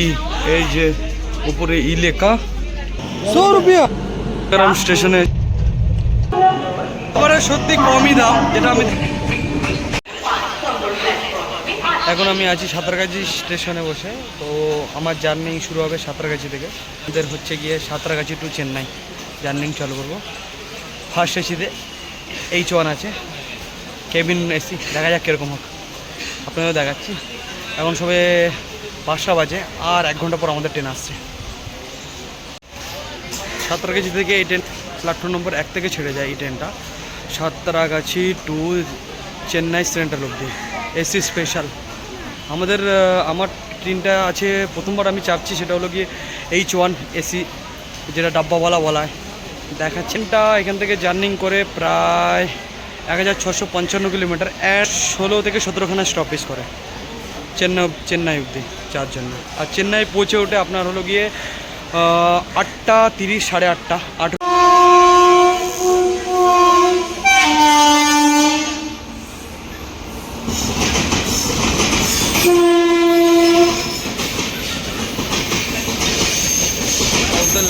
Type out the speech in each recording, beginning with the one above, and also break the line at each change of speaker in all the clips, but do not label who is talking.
ই এই যে উপরে ই লেখা। সো রুপিয়া। গ্রাম স্টেশনে। এবারে সত্যি কমই দাম যেটা আমি এখন আমি আছি সাঁতরাগাছি স্টেশনে বসে তো আমার জার্নি শুরু হবে সাঁতরাগাছি থেকে। আমাদের হচ্ছে গিয়ে সাঁতরাগাছি টু চেন্নাই। জার্নি চালু করব। ফার্স্ট এসিতে এইচ ওয়ান আছে। কেবিন এসি দেখা যাক কীরকম হোক। আপনাদেরও দেখাচ্ছি। এখন সবে পাঁচটা বাজে, আর এক ঘণ্টা পর আমাদের ট্রেন আসছে। সাঁতরাগাছি থেকে এই ট্রেন প্ল্যাটফর্ম নম্বর এক থেকে ছেড়ে যায় এই ট্রেনটা সাঁতরাগাছি টু চেন্নাই সেন্ট্রাল অবধি, এসি স্পেশাল আমাদের আমার ট্রেনটা আছে, প্রথমবার আমি চাপছি, সেটা হলো গিয়ে এইচ ওয়ান এসি যেটা ডাব্বাওয়ালা বলা হয় দেখাচ্ছেনটা এখান থেকে জার্নিং করে প্রায় এক হাজার ছশো পঞ্চান্ন কিলোমিটার, এক ষোলো থেকে সতেরোখানা স্টপেজ করে, চেন্নাই চেন্নাই অবধি। যার জন্য। আর চেন্নাই পৌঁছে ওঠে আপনার হলো গিয়ে আটটা তিরিশ, সাড়ে আটটা, আট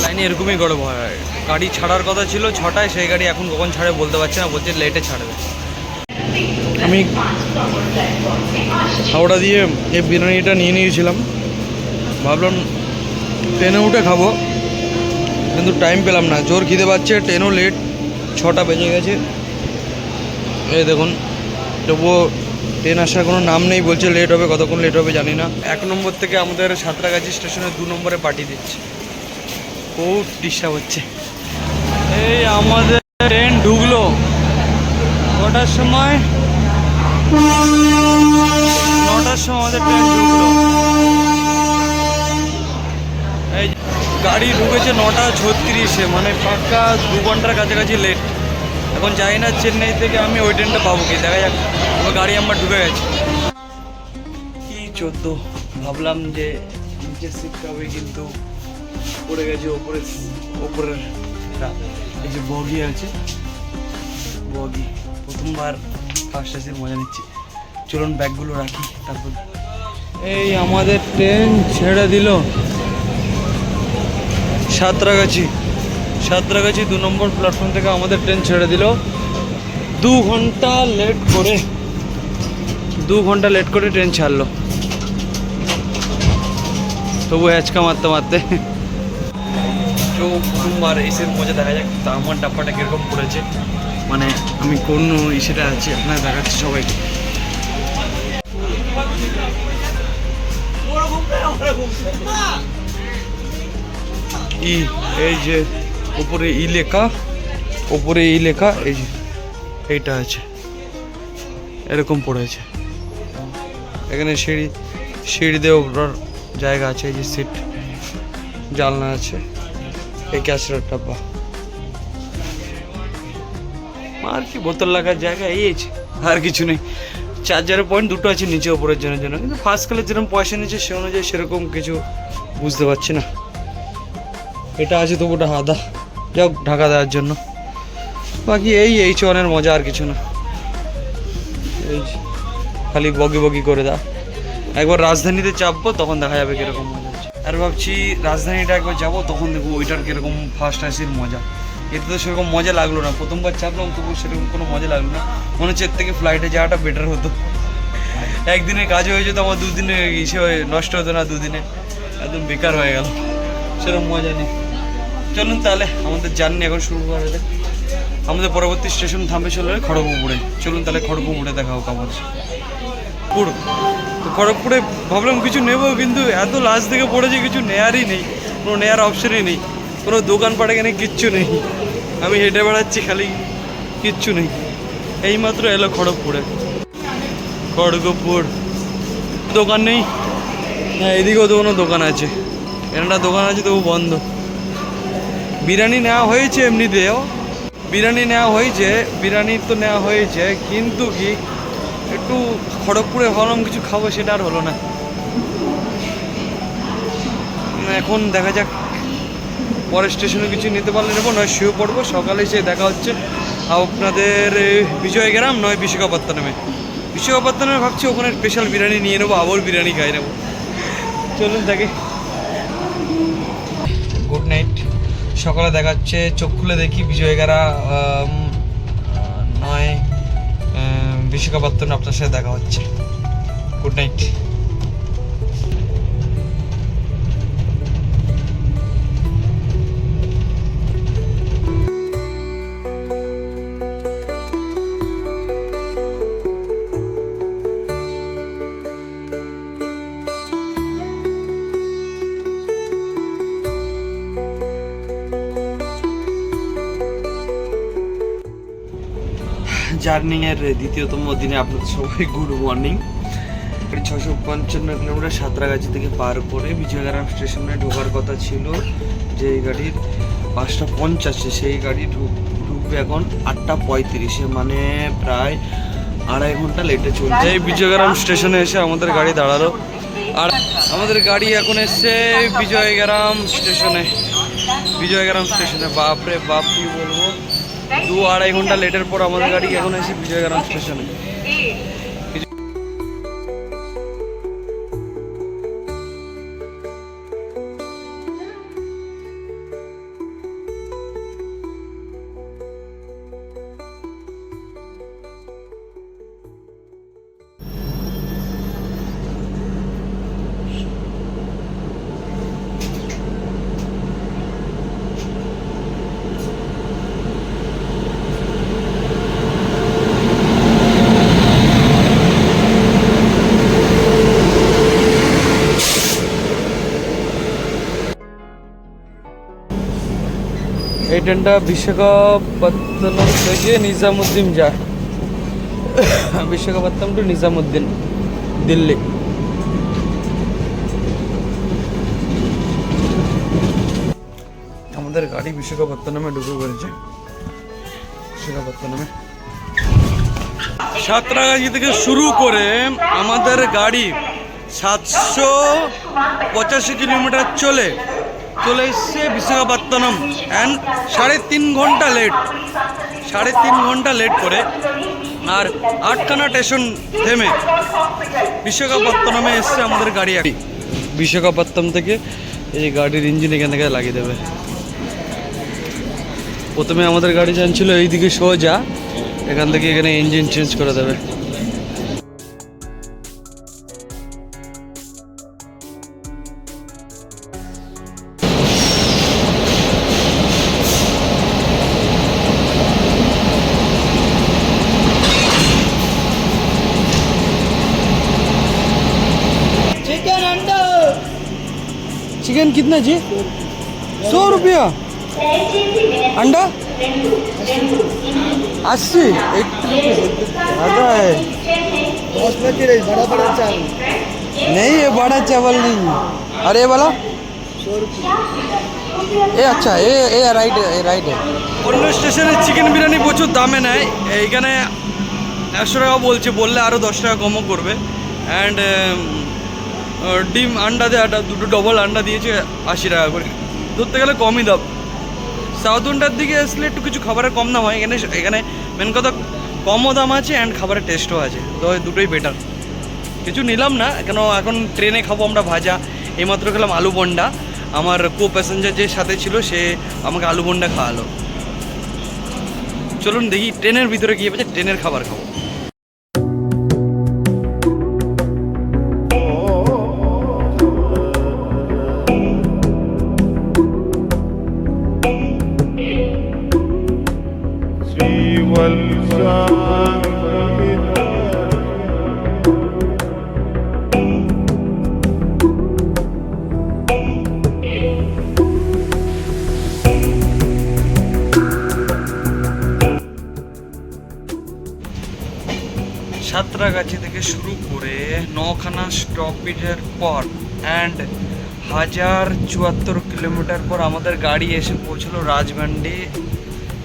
লাইনে এরকমই গড়ব হয়। গাড়ি ছাড়ার কথা ছিল, ছটায় সেই গাড়ি এখন কখন ছাড়ে বলতে পারছে না, বলছে লেটে ছাড়বে। আমি হাওড়া দিয়ে এই বিরিয়ানিটা নিয়ে নিয়েছিলাম। ভাবলাম ট্রেনে উঠে খাব, কিন্তু টাইম পেলাম না। জোর খিদে পাচ্ছে, ট্রেনও লেট ছটা বেজে গেছে। এই দেখুন, তবুও ট্রেন আসার কোনো নাম নেই, বলছে লেট হবে, কতক্ষণ লেট হবে জানি না। এক নম্বর থেকে আমাদের সাঁতরাগাছি স্টেশনে দু নম্বরে পাঠিয়ে দিচ্ছে। খুব ডিস্টার্ব হচ্ছে। এই আমাদের ট্রেন ঢুকলো। কটার সময়? নটার সময় আমাদের ট্রেন ঢুকলো। এই গাড়ি ঢুকেছে নটা ছত্রিশে মানে পাক্কা দু ঘণ্টার কাছাকাছি লেট এখন যাই না চেন্নাই থেকে, আমি ওই ট্রেনটা পাবো কি? দেখা যাক গাড়ি আমার ঢুকে গেছে। কি চোদ্দ? ভাবলাম যে নিচে সিট হবে কিন্তু পড়ে গেছে ওপরে ওপরের। এই যে বগি আছে। বগি, প্রথমবার ফার্স্ট এসির মজা নিচ্ছি। চলুন ব্যাগগুলো রাখি তারপর এই আমাদের ট্রেন ছেড়ে দিল। সাঁতরাগাছি। সাঁতরাগাছি দু নম্বর প্ল্যাটফর্ম থেকে আমাদের ট্রেন ছেড়ে দিল। দু ঘণ্টা লেট করে দু ঘণ্টা লেট করে ট্রেন ছাড়লো। তবু হ্যাচকা মারতে মারতে। তো প্রথমবার এসের মজা দেখা যাক তা আমার ডাব্বাটা কীরকম পড়েছে। মানে আমি কোন ইসেটা আছি, আপনার দেখাচ্ছি সবাইকে। ই, এই যে উপরে ই লেখা উপরে ই লেখা, এই যে, এইটা আছে। এরকম পড়েছে এখানে সিঁড়ি সিঁড়ি দিয়ে ওপর জায়গা আছে, এই যে সিট, জানলা আছে, এই ক্যাসের ডাব্বা আর কি বোতল লাগার জায়গা? এই আর কিছু নেই। চার্জারের পয়েন্ট দুটো আছে নিচে ওপরের জন্য জন্য। কিন্তু ফার্স্ট ক্লাস যেরকম পয়সা নিচ্ছে সে অনুযায়ী সেরকম কিছু বুঝতে পারছি না। এটা আছে তবু ওটা আদা যাও ঢাকা দেওয়ার জন্য। বাকি এই এই চনের মজা আর কিছু না। এই খালি বগি বগি করে দাও একবার রাজধানীতে চাপবো, তখন দেখা যাবে কীরকম মজা আর ভাবছি রাজধানীটা একবার যাব, তখন দেখব ওইটার কীরকম ফার্স্ট আসির মজা। এতে তো সেরকম মজা লাগল না। প্রথমবার চাপলাম তবু সেরকম কোনো মজা লাগল না। মনে হচ্ছে এর থেকে ফ্লাইটে যাওয়াটা বেটার হতো। একদিনে কাজ হয়ে যেত, আমার দুদিনে ইসে হয়ে নষ্ট হতো না দুদিনে। একদম বেকার হয়ে গেল সেরকম মজা নেই। চলুন তাহলে, আমাদের জার্নি এখন শুরু করা যাক। আমাদের পরবর্তী স্টেশন থামবে চলে খড়গপুরে। চলুন তাহলে খড়গপুরে দেখা হোক আমাদের। পুর। তো খড়গপুরে ভাবলাম কিছু নেব, কিন্তু এত লাস্ট থেকে পড়েছে, কিছু নেয়ারই নেই। কোনো নেয়ার অপশনই নেই। কোনো দোকানপাট এখানে কিচ্ছু নেই। আমি হেঁটে বেড়াচ্ছি, খালি কিচ্ছু নেই। এইমাত্র এলো খড়গপুরে। খড়গপুর। দোকান নেই। হ্যাঁ এদিকেও তো কোনো দোকান আছে। একটা দোকান আছে, তবু বন্ধ। বিরিয়ানি নেওয়া হয়েছে এমনিতেও। বিরিয়ানি নেওয়া হয়েছে, বিরিয়ানি তো নেওয়া হয়েছে, কিন্তু কি, একটু খড়গপুরে ভাবলাম কিছু খাব, সেটা আর হলো না। এখন দেখা যাক। পরের স্টেশনে কিছু নিতে পারলে নেব নয় শুয়ে পড়ব। সকালে এসে দেখা হচ্ছে আপনাদের এই বিজয়গ্রাম নয় বিশাখাপত্তনমে। বিশাখাপত্তনমে ভাবছি ওখানে স্পেশাল বিরিয়ানি নিয়ে নেব আবার বিরিয়ানি খাই নেব। চলুন দেখে। গুড নাইট সকালে দেখা দেখাচ্ছে চোখ খুলে দেখি বিজয় আহ, নয় আহ, আপনার সাথে দেখা হচ্ছে। গুড নাইট জার্নিংয়ের দ্বিতীয়তম দিনে আপনাদের সবাই গুড মর্নিং। ছশো পঞ্চান্ন কিলোমিটার সাঁতরাগাছি থেকে পার করে বিজয়গ্রাম স্টেশনে ঢোকার কথা ছিল যে গাড়ির পাঁচটা পঞ্চাশে, সেই গাড়ি ঢুক, ঢুকবে এখন আটটা পঁয়ত্রিশে মানে প্রায় আড়াই ঘণ্টা লেটে চলছে। এই বিজয়গ্রাম স্টেশনে এসে আমাদের গাড়ি দাঁড়াল। আর আমাদের গাড়ি এখন এসছে বিজয়গ্রাম স্টেশনে। বিজয়গ্রাম স্টেশনে। বাপরে বাপ, কি বলব? দু আড়াই ঘণ্টা লেটের পর আমাদের গাড়ি এখন এসে বিজয়গ্রাম স্টেশনে। ট্রেনটা বিশাখাপত্তনম থেকে নিজামুদ্দিন যায়। বিশাখাপত্তনম টু নিজামুদ্দিন, দিল্লি। আমাদের গাড়ি বিশাখাপত্তনমে ঢুকে পড়েছে। বিশাখাপত্তনমে। সাঁতরাগাছি থেকে শুরু করে আমাদের গাড়ি সাতশো পঁচাশি কিলোমিটার চলে। চলে এসছে বিশাখাপত্তনম। অ্যান্ড সাড়ে তিন ঘণ্টা লেট সাড়ে তিন ঘণ্টা লেট করে। আর আটখানা স্টেশন থেমে বিশাখাপত্তনমে এসছে আমাদের গাড়ি আর বিশাখাপত্তনম থেকে এই গাড়ির ইঞ্জিন এখান থেকে লাগিয়ে দেবে। প্রথমে আমাদের গাড়ি জানছিল এইদিকে সোজা। এখান থেকে এখানে ইঞ্জিন চেঞ্জ করে দেবে। कितना जी सौ रुपया अंडा अस्सी एट्टी ज़्यादा है
बासमती राइस बड़ा बड़ा चावल
नहीं ये बड़ा चावल नहीं अरे ये वाला
सौ रुपये
এ আচ্ছা এ এ রাইট এ রাইট অন্য স্টেশনে চিকেন বিরিয়ানি প্রচুর দামে নেয় এইখানে একশো টাকা বলছে বললে আরও দশ টাকা কমও করবে অ্যান্ড ডিম আন্ডা একটা দুটো ডবল আন্ডা দিয়েছে আশি টাকা করে। ধরতে গেলে কমই দাম। সাউথ ইন্ডিয়ার দিকে আসলে একটু কিছু খাবারের কম দাম হয়। এখানে এখানে মেন কথা কমও দাম আছে অ্যান্ড খাবারের টেস্টও আছে। তো দুটোই বেটার কিছু নিলাম না, কেন এখন ট্রেনে খাব আমরা ভাজা। এইমাত্র খেলাম আলু বন্ডা। আমার কো প্যাসেঞ্জার যে সাথে ছিল, সে আমাকে আলু বন্ডা খাওয়ালো। চলুন দেখি ট্রেনের ভিতরে গিয়ে পেয়েছে ট্রেনের খাবার খাব। সাঁতরাগাছি থেকে শুরু করে নখানা স্টপেজের পর অ্যান্ড হাজার চুয়াত্তর কিলোমিটার পর আমাদের গাড়ি এসে পৌঁছলো রাজমান্ডি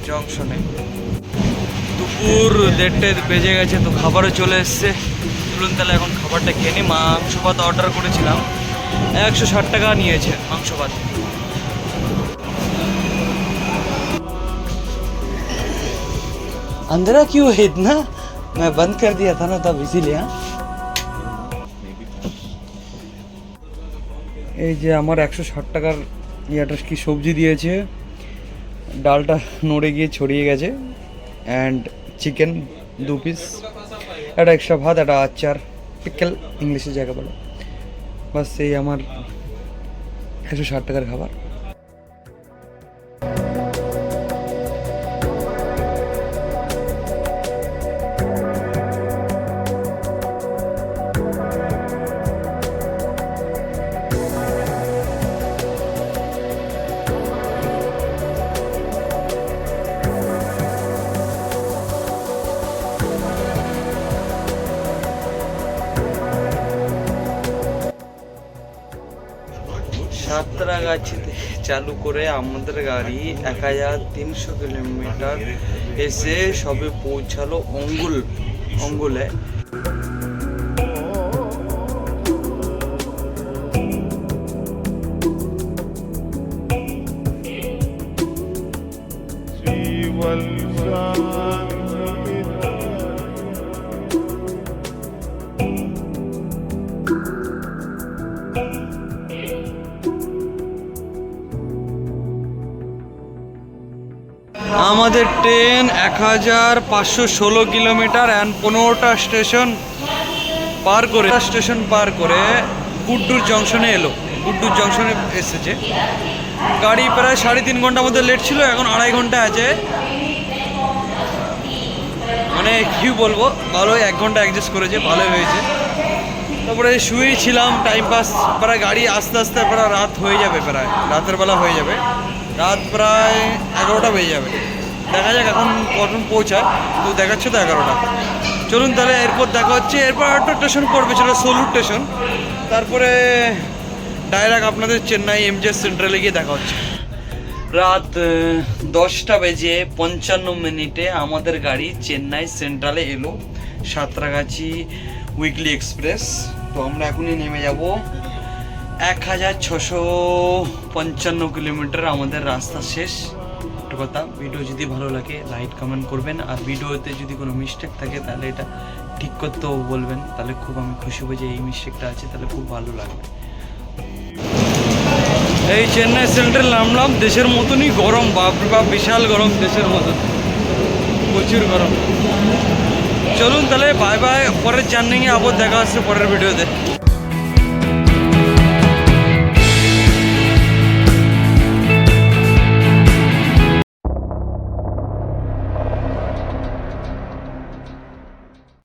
জংশনে দুপুর দেড়টে বেজে গেছে তো খাবারও চলে এসছে। চলুন তাহলে এখন খাবারটা খেয়ে নি মাংস ভাত অর্ডার করেছিলাম। একশো ষাট টাকা নিয়েছে মাংস ভাত। আন্দ্রা কিউ হেদ না मैं बंद कर दिया था ना तब इसीलिए हाँ? এই যে আমার একশো ষাট টাকার ইয়াটা কি সবজি দিয়েছে ডালটা নড়ে গিয়ে ছড়িয়ে গেছে অ্যান্ড চিকেন দু পিস একটা এক্সট্রা ভাত একটা আচার পিকেল ইংলিশে জায়গা বলে বাস এই আমার একশো ষাট টাকার খাবার সাঁতরাগাছিতে চালু করে আমাদের গাড়ি এক হাজার তিনশো কিলোমিটার এসে সবে পৌঁছালো অঙ্গুল অঙ্গুলে। আমাদের ট্রেন এক হাজার পাঁচশো ষোলো কিলোমিটার অ্যান্ড পনেরোটা স্টেশন পার করে স্টেশন পার করে গুড্ডুর জংশনে এলো। গুড্ডুর জংশনে এসেছে। গাড়ি প্রায় সাড়ে তিন ঘণ্টার মধ্যে লেট ছিল, এখন আড়াই ঘণ্টা আছে। মানে কি বলব, ভালোই এক ঘণ্টা অ্যাডজাস্ট করেছে, ভালোই হয়েছে। তারপরে শুয়েই ছিলাম টাইম পাস প্রায় গাড়ি আস্তে আস্তে প্রায় রাত হয়ে যাবে প্রায়, রাতের বেলা হয়ে যাবে। রাত প্রায় এগারোটা বেজে যাবে। দেখা যাক এখন কখন পৌঁছায়। তো দেখাচ্ছে তো এগারোটা। চলুন তাহলে এরপর দেখা হচ্ছে। এরপর একটা স্টেশন পড়বে, সেটা সোলুর স্টেশন তারপরে ডাইরেক্ট আপনাদের চেন্নাই এমজিএস সেন্ট্রালে গিয়ে দেখা হচ্ছে। রাত দশটা বেজে পঞ্চান্ন মিনিটে আমাদের গাড়ি চেন্নাই সেন্ট্রালে এলো। Santragachi weekly express. তো আমরা এখনই নেমে যাব এক হাজার ছশো পঞ্চান্ন কিলোমিটার আমাদের রাস্তা শেষ। একটা কথা ভিডিও যদি ভালো লাগে লাইক কমেন্ট করবেন। আর ভিডিওতে যদি কোনো মিস্টেক থাকে, তাহলে এটা ঠিক করতেও বলবেন। তাহলে খুব আমি খুশি হব যে এই মিস্টেকটা আছে, তাহলে খুব ভালো লাগবে। এই চেন্নাই সেন্ট্রাল নামলাম দেশের মতনই গরম, বাপরে বাপ, বিশাল গরম দেশের মতন। প্রচুর গরম। চলুন তাহলে বাই বাই পরের জার্নি আবার দেখা হচ্ছে পরের ভিডিওতে